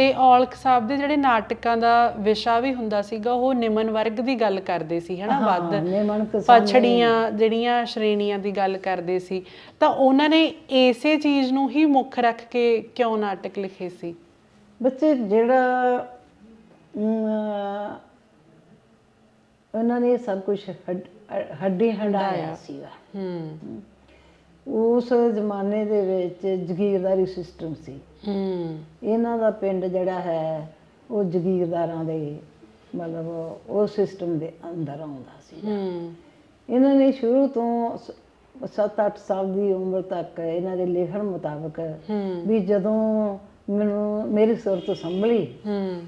ਤੇ ਔਲਖ ਸਾਹਿਬ ਦੇ ਜਿਹੜੇ ਨਾਟਕਾਂ ਦਾ ਵਿਸ਼ਾ ਵੀ ਹੁੰਦਾ ਸੀਗਾ ਉਹ ਨਿਮਨ ਵਰਗ ਦੀ ਗੱਲ ਕਰਦੇ ਸੀ ਹਨਾ ਵੱਧ ਪਛੜੀਆਂ ਜਿਹੜੀਆਂ ਸ਼੍ਰੇਣੀਆਂ ਦੀ ਗੱਲ ਕਰਦੇ ਸੀ। ਤਾਂ ਉਹਨਾਂ ਨੇ ਇਸੇ ਚੀਜ਼ ਨੂੰ ਹੀ ਮੁੱਖ ਰੱਖ ਕੇ ਕਿਉਂ ਨਾਟਕ ਲਿਖੇ ਸੀ? ਬੱਚੇ ਜਿਹੜਾ ਉਹਨਾਂ ਨੇ ਸਭ ਕੁਝ ਹੱਡੀ ਹੰਡਾਇਆ ਸੀਗਾ। ਹੂੰ। ਉਸ ਜ਼ਮਾਨੇ ਦੇ ਵਿੱਚ ਜ਼ਗੀਰਦਾਰੀ ਸਿਸਟਮ ਸੀ। ਹੂੰ ਇਹਨਾਂ ਦਾ ਪਿੰਡ ਜਿਹੜਾ ਹੈ, ਉਹ ਜ਼ਗੀਰਦਾਰਾਂ ਦੇ, ਮਤਲਬ ਉਹ ਸਿਸਟਮ ਦੇ ਅੰਦਰ ਆਉਂਦਾ ਸੀ। ਹੂੰ ਇਹਨਾਂ ਨੇ ਸ਼ੁਰੂ ਤੋਂ 7-8 ਸਾਲ ਦੀ ਉਮਰ ਤੱਕ ਇਹਨਾਂ ਦੇ ਲਿਖਣ ਮੁਤਾਬਕ ਵੀ ਜਦੋਂ ਮੈਨੂੰ, ਮੇਰੀ ਸੁਰਤ ਸੰਭਲੀ ਹੂੰ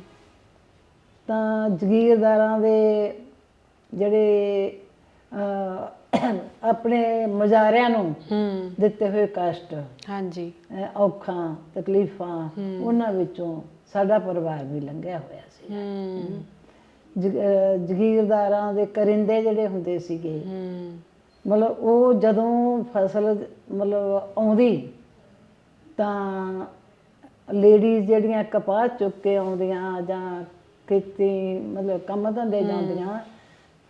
ਤਾਂ ਜ਼ਗੀਰਦਾਰਾਂ ਦੇ ਜਿਹੜੇ ਆਪਣੇ ਮਜ਼ਾਰਿਆਂ ਨੂੰ ਹੂੰ। ਦਿੱਤੇ ਹੋਏ ਕਸ਼ਟ ਹਾਂਜੀ। ਅਹ, ਔਖਾਂ ਤਕਲੀਫਾਂ ਉਹਨਾਂ ਵਿੱਚੋਂ ਸਾਡਾ ਪਰਿਵਾਰ ਵੀ ਲੰਘਿਆ ਹੋਇਆ ਸੀ। ਹੂੰ। ਜਗ- ਅਹ, ਜ਼ਗੀਰਦਾਰਾਂ ਦੇ ਕਰਿੰਦੇ ਜਿਹੜੇ ਹੁੰਦੇ ਸੀਗੇ ਹੂੰ। ਮਤਲਬ ਉਹ ਜਦੋਂ ਫਸਲ ਮਤਲਬ ਆਉਂਦੀ ਤਾਂ ਲੇਡੀਜ਼ ਜਿਹੜੀਆਂ ਕਪਾਹ ਚੁੱਕ ਕੇ ਆਉਂਦੀਆਂ ਜਾਂ ਖੇਤੀ ਮਤਲਬ ਕੰਮ ਧੰਦੇ ਜਾਂਦੀਆਂ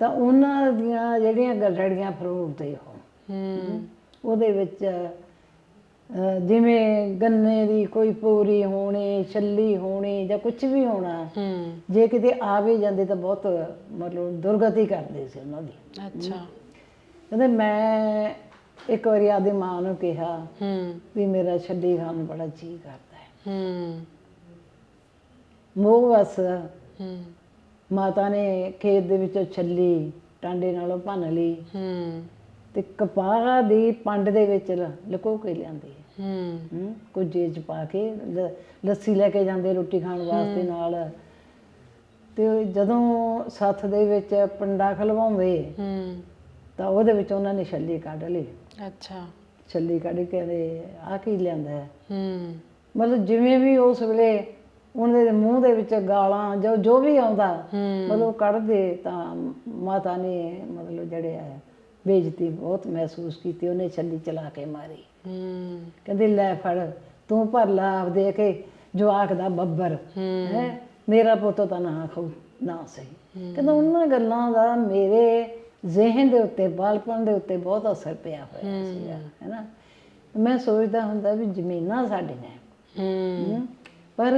ਤਾਂ ਉਹਨਾਂ ਦੀਆਂ ਜਿਹੜੀਆਂ ਗੱਡੜੀਆਂ ਫਰੋਲਦੇ ਉਹ। ਹੂੰ। ਉਹਦੇ ਵਿੱਚ ਜਿਵੇਂ ਗੰਨੇ ਦੀ ਕੋਈ ਪੂਰੀ ਹੋਣੀ ਛੱਲੀ ਹੋਣੀ ਜਾਂ ਕੁਝ ਵੀ ਹੋਣਾ ਹੂੰ। ਜੇ ਕਿਤੇ ਆ ਵੀ ਜਾਂਦੇ ਤਾਂ ਬਹੁਤ ਮਤਲਬ ਦੁਰਗਤੀ ਕਰਦੇ ਸੀ ਉਹਨਾਂ ਦੀ। ਅੱਛਾ। ਕਹਿੰਦੇ ਮੈਂ ਇੱਕ ਵਾਰੀ ਆਦੀ ਮਾਂ ਨੂੰ ਕਿਹਾ ਹੂੰ। ਵੀ ਮੇਰਾ ਛੱਡੀ ਖਾਣ ਨੂੰ ਬੜਾ ਜੀ ਕਰਦਾ ਹੈ। ਹੂੰ। ਮੋਹ ਵਸ। ਹੂੰ। ਮਾਤਾ ਨੇ ਖੇਤ ਦੇ ਵਿੱਚੋਂ ਛੱਲੀ ਟਾਂਡੇ ਨਾਲੋਂ ਭੰਨ ਲਈ। ਹੂੰ। ਤੇ ਕਪਾਹ ਦੀ ਪੰਡ ਦੇ ਵਿੱਚ ਲ- ਲੁਕੋ ਕੇ ਲਿਆਂਦੀ ਹੂੰ। ਹੂੰ। ਕੁਝੇ ਚ ਪਾ ਕੇ ਲੱਸੀ ਲੈ ਕੇ ਜਾਂਦੇ ਰੋਟੀ ਖਾਣ ਵਾਸਤੇ ਨਾਲ। ਤੇ ਜਦੋਂ ਸੱਥ ਦੇ ਵਿੱਚ ਪੰਡਾ ਖਲਵਾਉਂਦੇ ਹੂੰ। ਤਾਂ ਉਹਦੇ ਵਿੱਚ ਉਹਨਾਂ ਨੇ ਛੱਲੀ ਕੱਢ ਲਈ। ਅੱਛਾ। ਛੱਲੀ ਕੱਢ ਕੇ ਕਹਿੰਦੇ ਆ ਕੀ ਲਿਆਂਦਾ ਹੈ? ਹੂੰ। ਮਤਲਬ ਜਿਵੇਂ ਵੀ ਉਸ ਵੇਲੇ ਉਹਨਾਂ ਦੇ ਮੂੰਹ ਦੇ ਵਿੱਚ ਗਾਲਾਂ ਜੋ ਜੋ ਵੀ ਆਉਂਦਾ ਮਤਲਬ ਕੱਢਦੇ ਤਾਂ ਮਾਤਾ ਨੇ ਮਤਲਬ ਜਿਹੜੇ ਆ ਬੇਇੱਜ਼ਤੀ ਬਹੁਤ ਮਹਿਸੂਸ ਕੀਤੀ ਉਹਨੇ ਛੱਲੀ ਚਲਾ ਕੇ ਮਾਰੀ। ਹੂੰ। ਕਹਿੰਦੀ ਲੈ ਫੜ ਤੂੰ ਭਰ ਲਾ ਆਪ ਦੇ ਕੇ ਜਵਾਕ ਦਾ ਬੱਬਰ। ਹੂੰ। ਮੇਰਾ ਪੁੱਤ ਤਾਂ ਨਾ ਖਾਊ ਨਾ ਸਹੀ। ਕਹਿੰਦਾ ਉਹਨਾਂ ਗੱਲਾਂ ਦਾ ਮੇਰੇ ਜ਼ਿਹਨ ਦੇ ਉੱਤੇ ਬਾਲਪਨ ਦੇ ਉੱਤੇ ਬਹੁਤ ਅਸਰ ਪਿਆ ਹੋਇਆ ਸੀਗਾ ਹੈਨਾ। ਮੈਂ ਸੋਚਦਾ ਹੁੰਦਾ ਵੀ ਜ਼ਮੀਨਾਂ ਸਾਡੀਆਂ ਹੂੰ। ਪਰ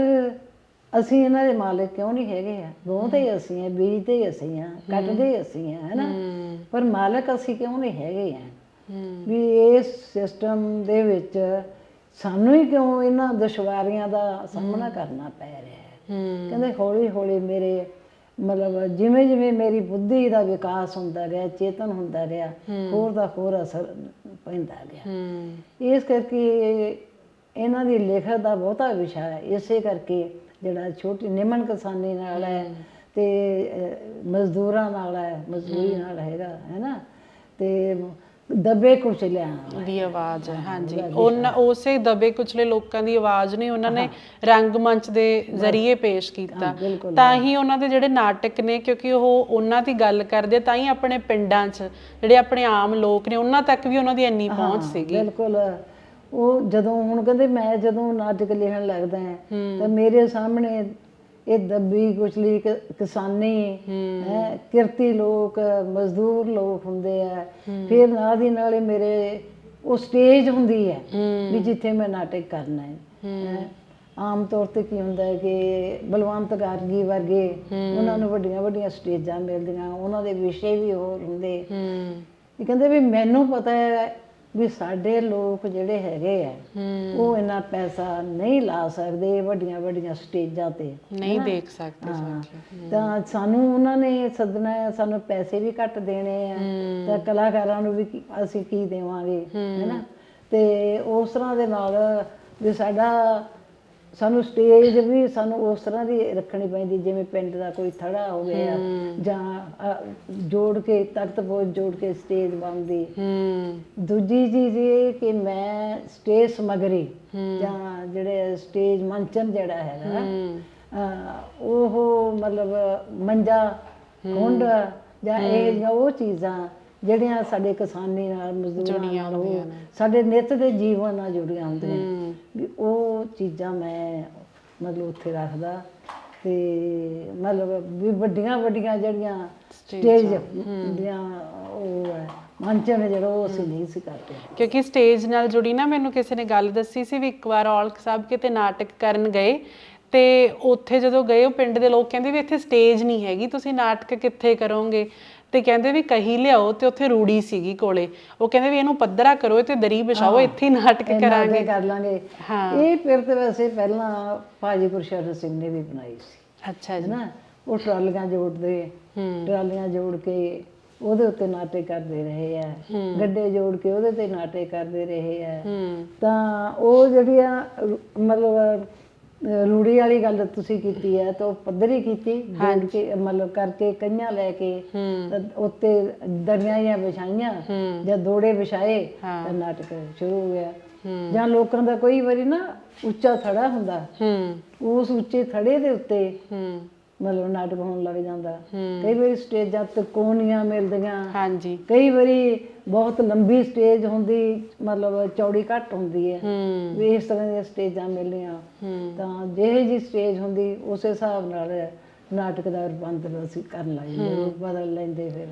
ਅਸੀਂ ਇਹਨਾਂ ਦੇ ਮਾਲਕ ਕਿਉਂ ਨਹੀਂ ਹੈਗੇ ਆ? ਬੋਹਤੇ ਹੀ ਅਸੀਂ ਆ ਬੀਜਦੇ ਹੀ ਅਸੀਂ ਆ ਕੱਟਦੇ ਹੀ ਅਸੀਂ ਆ ਹੈਨਾ? ਪਰ ਮਾਲਕ ਅਸੀਂ ਕਿਉਂ ਨਹੀਂ ਹੈਗੇ ਆ? ਵੀ ਇਸ ਸਿਸਟਮ ਦੇ ਵਿੱਚ ਸਾਨੂੰ ਹੀ ਕਿਉਂ ਇਹਨਾਂ ਦੁਸ਼ਵਾਰੀਆਂ ਦਾ ਸਾਹਮਣਾ ਕਰਨਾ ਪੈ ਰਿਹਾ ਹੈ? ਕਹਿੰਦੇ ਹੌਲੀ ਹੌਲੀ ਮੇਰੇ ਮਤਲਬ ਜਿਵੇਂ ਜਿਵੇਂ ਮੇਰੀ ਬੁੱਧੀ ਦਾ ਵਿਕਾਸ ਹੁੰਦਾ ਗਿਆ ਚੇਤਨ ਹੁੰਦਾ ਗਿਆ ਹੋਰ ਦਾ ਹੋਰ ਅਸਰ ਪੈਂਦਾ ਗਿਆ। ਇਸ ਕਰਕੇ ਇਹਨਾਂ ਦੀ ਲਿਖਤ ਦਾ ਬਹੁਤਾ ਵਿਸ਼ਾ ਹੈ। ਇਸੇ ਕਰਕੇ ਜਿਹੜਾ ਛੋਟੀ ਨਿਮਨ ਕਿਸਾਨੀ ਨਾਲ ਹੈ ਤੇ ਮਜ਼ਦੂਰਾਂ ਨਾਲ ਹੈ ਮਜ਼ਦੂਰੀ ਨਾਲ ਹੈਗਾ ਹੈ ਨਾ? ਤੇ ਦਬੇ ਕੁਚਲਿਆਂ ਦੀ ਆਵਾਜ਼ ਹੈ ਹਾਂਜੀ। ਉਹਨਾਂ ਉਸੇ ਦਬੇ ਕੁਚਲੇ ਲੋਕਾਂ ਦੀ ਆਵਾਜ਼ ਨੇ ਉਹਨਾਂ ਨੇ ਰੰਗਮੰਚ ਦੇ ਜ਼ਰੀਏ ਪੇਸ਼ ਕੀਤਾ। ਤਾਂ ਹੀ। ਉਹਨਾਂ ਦੇ ਜਿਹੜੇ ਨਾਟਕ ਨੇ ਕਿਉਂਕਿ ਉਹ ਉਹਨਾਂ ਦੀ ਗੱਲ ਕਰਦੇ ਤਾਂ ਹੀ ਆਪਣੇ ਪਿੰਡਾਂ 'ਚ ਜਿਹੜੇ ਆਪਣੇ ਆਮ ਲੋਕ ਨੇ ਉਹਨਾਂ ਤੱਕ ਵੀ ਉਹਨਾਂ ਦੀ ਇੰਨੀ ਪਹੁੰਚ ਸੀਗੀ। ਬਿਲਕੁਲ। ਉਹ ਜਦੋਂ ਹੁਣ ਕਹਿੰਦੇ ਮੈਂ ਜਦੋਂ ਨਾਟਕ ਲਿਖਣ ਲੱਗਦਾ ਹਾਂ ਤਾਂ ਮੇਰੇ ਸਾਹਮਣੇ ਇਹ ਦੱਬੀ ਕੁਚਲੀ ਕਿਸਾਨੀ ਹੈ। ਕਿਰਤੀ ਲੋਕ ਮਜ਼ਦੂਰ ਲੋਕ ਹੁੰਦੇ ਆ। ਫਿਰ ਨਾਲ ਦੀ ਨਾਲੇ ਮੇਰੇ ਉਹ ਸਟੇਜ ਹੁੰਦੀ ਹੈ ਵੀ ਜਿੱਥੇ ਮੈਂ ਨਾਟਕ ਕਰਨਾ ਹੈ। ਹੈਂ। ਆਮ ਤੌਰ ਤੇ ਕੀ ਹੁੰਦਾ ਹੈ ਕਿ ਬਲਵੰਤ ਗਾਰਗੀ ਵਰਗੇ ਉਹਨਾਂ ਨੂੰ ਵੱਡੀਆਂ ਵੱਡੀਆਂ ਸਟੇਜਾਂ ਮਿਲਦੀਆਂ ਉਹਨਾਂ ਦੇ ਵਿਸ਼ੇ ਵੀ ਹੋਰ ਹੁੰਦੇ। ਹੂੰ। ਇਹ ਕਹਿੰਦੇ ਵੀ ਮੈਨੂੰ ਪਤਾ ਹੈ ਵੀ ਸਾਡੇ ਲੋਕ ਜਿਹੜੇ ਹੈਗੇ ਆ ਉਹ ਇੰਨਾ ਪੈਸਾ ਨਹੀਂ ਲਾ ਸਕਦੇ ਵੱਡੀਆਂ ਵੱਡੀਆਂ ਸਟੇਜਾਂ ਤੇ। ਨਹੀਂ ਦੇਖ ਸਕਦੇ ਹਾਂ। ਤਾਂ ਸਾਨੂੰ ਉਹਨਾਂ ਨੇ ਸੱਦਣਾ ਹੈ ਸਾਨੂੰ ਪੈਸੇ ਵੀ ਘੱਟ ਦੇਣੇ ਆ। ਤਾਂ ਕਲਾਕਾਰਾਂ ਨੂੰ ਵੀ ਅਸੀਂ ਕੀ ਦੇਵਾਂਗੇ ਹੈਨਾ? ਤੇ ਉਸ ਤਰ੍ਹਾਂ ਦੇ ਨਾਲ ਵੀ ਸਾਡਾ ਸਾਨੂੰ ਸਟੇਜ ਵੀ ਸਾਨੂੰ ਉਸ ਤਰ੍ਹਾਂ ਦੀ ਰੱਖਣੀ ਪੈਂਦੀ ਜਿਵੇਂ ਪਿੰਡ ਦਾ ਕੋਈ ਥੜਾ ਹੋ। ਗਿਆ ਜਾਂ ਅ, ਜੋੜ ਕੇ ਤਖਤ ਪੋਜ ਜੋੜ ਕੇ ਸਟੇਜ ਬਣਦੀ। ਹੂੰ। ਦੂਜੀ ਚੀਜ਼ ਇਹ ਕਿ ਮੈਂ ਸਟੇਜ ਸਮਗਰੀ ਜਾਂ ਜਿਹੜੇ ਸਟੇਜ ਮੰਚਨ ਜਿਹੜਾ ਹੈਗਾ ਹੂੰ। ਅਹ ਉਹ ਮਤਲਬ ਮੰਜਾ ਕੁੰਡ ਜਾਂ ਇਹ ਜਾਂ ਉਹ ਚੀਜ਼ਾਂ ਜਿਹੜੀਆਂ ਸਾਡੇ ਕਿਸਾਨੀ ਨਾਲ ਮਜ਼ਦੂਰਾਂ ਨਾਲ ਉਹ ਸਾਡੇ ਨਿੱਤ ਦੇ ਜੀਵਨ ਨਾਲ ਜੁੜੀਆਂ ਹੁੰਦੀਆਂ ਵੀ ਉਹ ਚੀਜ਼ਾਂ ਮੈਂ ਮਤਲਬ ਉੱਥੇ ਰੱਖਦਾ ਤੇ ਮਤਲਬ ਵੀ ਵੱਡੀਆਂ ਵੱਡੀਆਂ ਜਿਹੜੀਆਂ ਸਟੇਜ ਦੀਆਂ ਉਹ ਹੈ। ਮੰਚਨ ਜਿਹੜਾ ਉਹ ਅਸੀਂ ਨਹੀਂ ਸੀ ਕਰਦੇ। ਕਿਉਂਕਿ ਸਟੇਜ ਨਾਲ ਜੁੜੀ ਨਾ ਮੈਨੂੰ ਕਿਸੇ ਨੇ ਗੱਲ ਦੱਸੀ ਸੀ ਵੀ ਇੱਕ ਵਾਰ ਔਲਖ ਸਾਹਿਬ ਕਿਤੇ ਨਾਟਕ ਕਰਨ ਗਏ ਤੇ ਉੱਥੇ ਜਦੋਂ ਗਏ ਉਹ ਪਿੰਡ ਦੇ ਲੋਕ ਕਹਿੰਦੇ ਵੀ ਇੱਥੇ ਸਟੇਜ ਨਹੀਂ ਹੈਗੀ ਤੁਸੀਂ ਨਾਟਕ ਕਿੱਥੇ ਕਰੋਗੇ? ਤੇ ਕਹਿੰਦੇ ਵੀ ਕਹੀ ਲਿਆਓ ਤੇ ਉੱਥੇ ਰੂੜੀ ਸੀਗੀ ਕੋਲੇ। ਉਹ ਕਹਿੰਦੇ ਵੀ ਇਹਨੂੰ ਪੱਧਰਾ ਕਰੋ ਤੇ ਦਰੀ ਵਿਛਾਓ ਇੱਥੇ ਹੀ ਨਾਟਕ ਕਰਾਂਗੇ। ਕਰ ਲਾਂਗੇ। ਹਾਂ। ਇਹ ਫਿਰ ਤੇ ਵੈਸੇ ਪਹਿਲਾਂ ਭਾਜੀ ਗੁਰਸ਼ਰਨ ਸਿੰਘ ਨੇ ਵੀ ਬਣਾਈ ਸੀ। ਅੱਛਾ ਜੀ। ਹੈਨਾ? ਉਹ ਟਰਾਲੀਆਂ ਜੋੜਦੇ ਹੂੰ। ਟਰਾਲੀਆਂ ਜੋੜ ਕੇ ਉਹਦੇ ਉੱਤੇ ਨਾਟਕ ਕਰਦੇ ਰਹੇ ਆ। ਗੱਡੇ ਜੋੜ ਕੇ ਉਹਦੇ ਤੇ ਨਾਟਕ ਕਰਦੇ ਰਹੇ ਆ। ਤਾਂ ਉਹ ਜਿਹੜੀਆਂ ਮਤਲਬ ਰੂੜੀ ਵਾਲੀ ਗੱਲ ਤੁਸੀਂ ਕੀਤੀ ਹੈ ਤਾਂ ਉਹ ਪੱਧਰੀ ਕੀਤੀ ਜੋੜ ਕੇ ਮਤਲਬ ਕਰਕੇ ਕਈਆਂ ਲੈ ਕੇ ਤਾਂ ਉੱਤੇ ਦਰੀਆਂ ਜਾਂ ਵਿਛਾਈਆਂ ਜਾਂ ਦੋੜੇ ਵਿਛਾਏ। ਤਾਂ ਨਾਟਕ ਸ਼ੁਰੂ ਹੋ ਗਿਆ। ਜਾਂ ਲੋਕਾਂ ਦਾ ਕੋਈ ਵਾਰੀ ਨਾ ਉੱਚਾ ਥੜਾ ਹੁੰਦਾ। ਉਸ ਉੱਚੇ ਥੜੇ ਦੇ ਉੱਤੇ ਮਤਲਬ ਨਾਟਕ ਹੋਣ ਲੱਗ ਜਾਂਦਾ। ਕਈ ਵਾਰੀ ਸਟੇਜਾਂ ਤੇ ਕੋਨੀਆਂ ਮਿਲਦੀਆਂ। ਹਾਂਜੀ। ਕਈ ਵਾਰੀ ਬਹੁਤ ਲੰਬੀ ਸਟੇਜ ਹੁੰਦੀ ਮਤਲਬ ਚੌੜੀ ਘੱਟ ਹੁੰਦੀ ਹੈ। ਵੀ ਇਸ ਤਰ੍ਹਾਂ ਦੀਆਂ ਸਟੇਜਾਂ ਮਿਲੀਆਂ। ਤਾਂ ਜਿਹੇ ਜੀ ਸਟੇਜ ਹੁੰਦੀ ਉਸੇ ਹਿਸਾਬ ਨਾਲ ਨਾਟਕ ਦਾ ਰੂਪਾਂਤਰ ਅਸੀਂ ਕਰਨ ਲੱਗ ਜਾਂਦੇ ਬਦਲ ਲੈਂਦੇ ਫਿਰ।